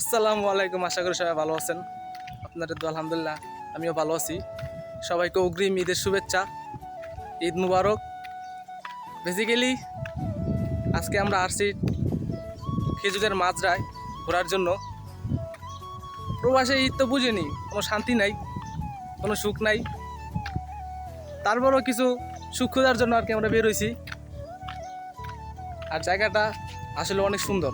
আসসালামু আলাইকুম, আশা করি সবাই ভালো আছেন। আপনাদের তো আলহামদুলিল্লাহ, আমিও ভালো আছি। সবাইকে অগ্রিম ঈদের শুভেচ্ছা, ঈদ মুবারক। বেসিক্যালি আজকে আমরা আসছি খেজুরের মাঝরায় ঘোরার জন্য। প্রবাসে ঈদ তো বুঝিনি, কোনো শান্তি নাই, কোনো সুখ নাই। তারপরও কিছু সুখ খোঁজার জন্য আর কি আমরা বেরোইছি আর জায়গাটা আসলে অনেক সুন্দর।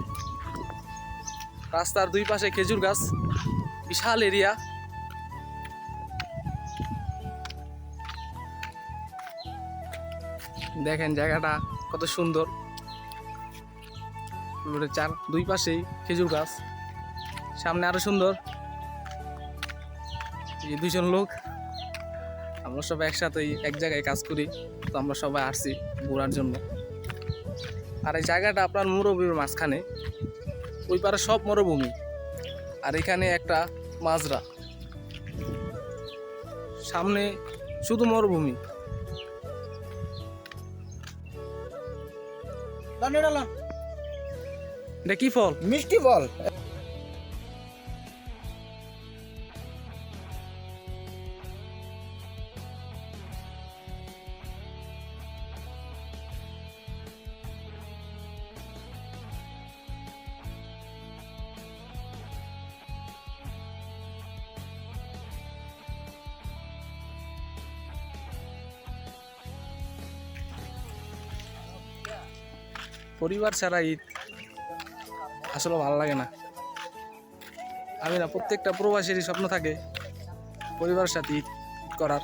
রাস্তার দুই পাশে খেজুর গাছ, বিশাল এরিয়া দেখেন জায়গাটা কত সুন্দর। চার, দুই পাশেই খেজুর গাছ, সামনে আরও সুন্দর। এই দুইজন লোক, আমরা সবাই একসাথেই এক জায়গায় কাজ করি, তো আমরা সবাই আসছি ঘোরার জন্য। আর এই জায়গাটা আপনার মুরব্বীর মাঝখানে। ওই পারে সব মরুভূমি। আর এখানে একটা মাজরা। সামনে শুধু মরুভূমি। এটা কি ফল? মিষ্টি বল পরিবার ছাড়া ঈদ আসলে ভালো লাগে না। আমি না, প্রত্যেকটা প্রবাসীরই স্বপ্ন থাকে পরিবারের সাথে ঈদ করার।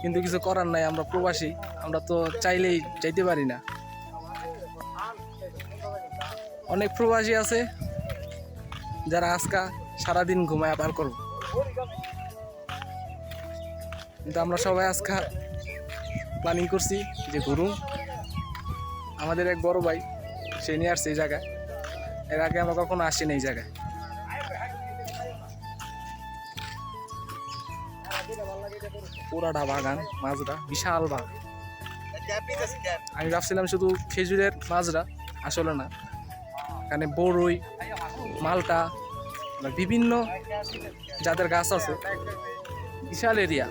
কিন্তু কিছু করার নাই, আমরা প্রবাসী, আমরা তো চাইলেই যাইতে পারি না। অনেক প্রবাসী আছে যারা আজকা সারাদিন ঘুমায় পার করব। কিন্তু আমরা সবাই আজকা প্ল্যানিং করছি যে ঘুরুম। আমাদের এক বড় ভাই, সে নিয়ে আসছে এই জায়গায়। এর আগে আমরা কখনো আসিনি এই জায়গায়। পুরাটা বাগান, মাজরা, বিশাল বাগান। আমি ভাবছিলাম শুধু খেজুরের মাজরা, আসলে না। এখানে বড়ই, মালটা বিভিন্ন যাদের গাছ আছে। বিশাল এরিয়া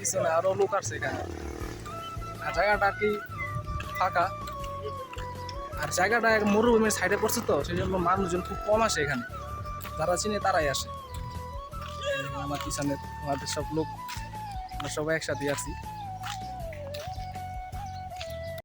পিছনে আরও লোক আছে এখানে। আর জায়গাটা আর কি ফাঁকা। আর জায়গাটা এক মরুভূমির সাইডে পড়ছে তো সেই জন্য মানুষজন খুব কম আসে এখানে। যারা চিনে তারাই আসে। আমার পিছনে আমাদের সব লোক, আমরা সবাই একসাথে আছি।